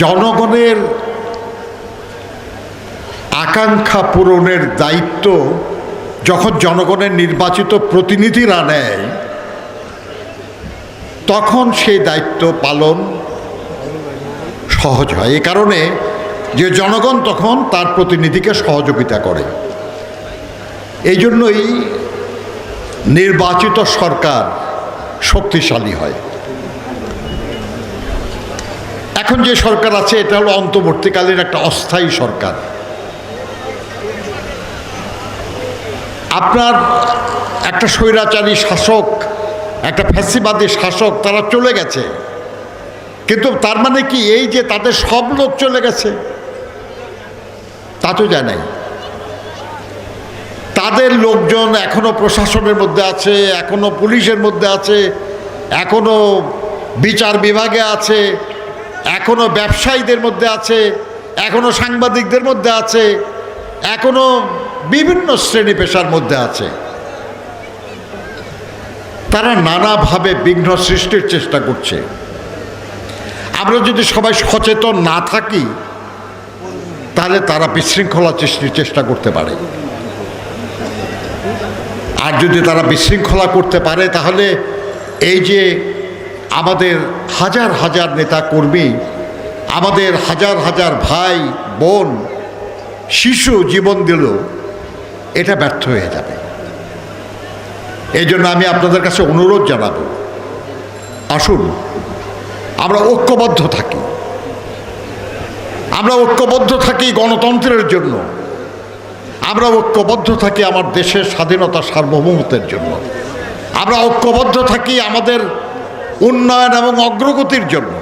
জনগণের আকাঙ্ক্ষা পূরণের দায়িত্ব যখন জনগণের নির্বাচিত প্রতিনিধিরা নেয়, তখন সেই দায়িত্ব পালন সহজ হয়। এ কারণে যে জনগণ তখন তার প্রতিনিধিকে সহযোগিতা করে। এই জন্যই নির্বাচিত সরকার শক্তিশালী হয়। এখন যে সরকার আছে, এটা হলো অন্তর্বর্তীকালীন একটা অস্থায়ী সরকার। আপনার একটা স্বৈরাচারী শাসক, একটা ফ্যাসিবাদী শাসক, তারা চলে গেছে। কিন্তু তার মানে কি, এই যে তাদের সব লোক চলে গেছে, তা তো যায় নাই। তাদের লোকজন এখনও প্রশাসনের মধ্যে আছে, এখনও পুলিশের মধ্যে আছে, এখনও বিচার বিভাগে আছে এখনও ব্যবসায়ীদের মধ্যে আছে, এখনও সাংবাদিকদের মধ্যে আছে, এখনও বিভিন্ন শ্রেণি পেশার মধ্যে আছে। তারা নানাভাবে বিঘ্ন সৃষ্টির চেষ্টা করছে। আমরা যদি সবাই সচেতন না থাকি, তাহলে তারা বিশৃঙ্খলা সৃষ্টির চেষ্টা করতে পারে। আর যদি তারা বিশৃঙ্খলা করতে পারে, তাহলে এই যে আমাদের হাজার হাজার নেতা কর্মী, আমাদের হাজার হাজার ভাই, বোন, শিশু জীবন দিল, এটা ব্যর্থ হয়ে যাবে। এই জন্য আমি আপনাদের কাছে অনুরোধ জানাব, আসুন, আমরা ঐক্যবদ্ধ থাকি। আমরা ঐক্যবদ্ধ থাকি গণতন্ত্রের জন্য। আমরা ঐক্যবদ্ধ থাকি আমার দেশের স্বাধীনতা সার্বভৌমত্বের জন্য। আমরা ঐক্যবদ্ধ থাকি আমাদের উন্নয়ন এবং অগ্রগতির জন্য।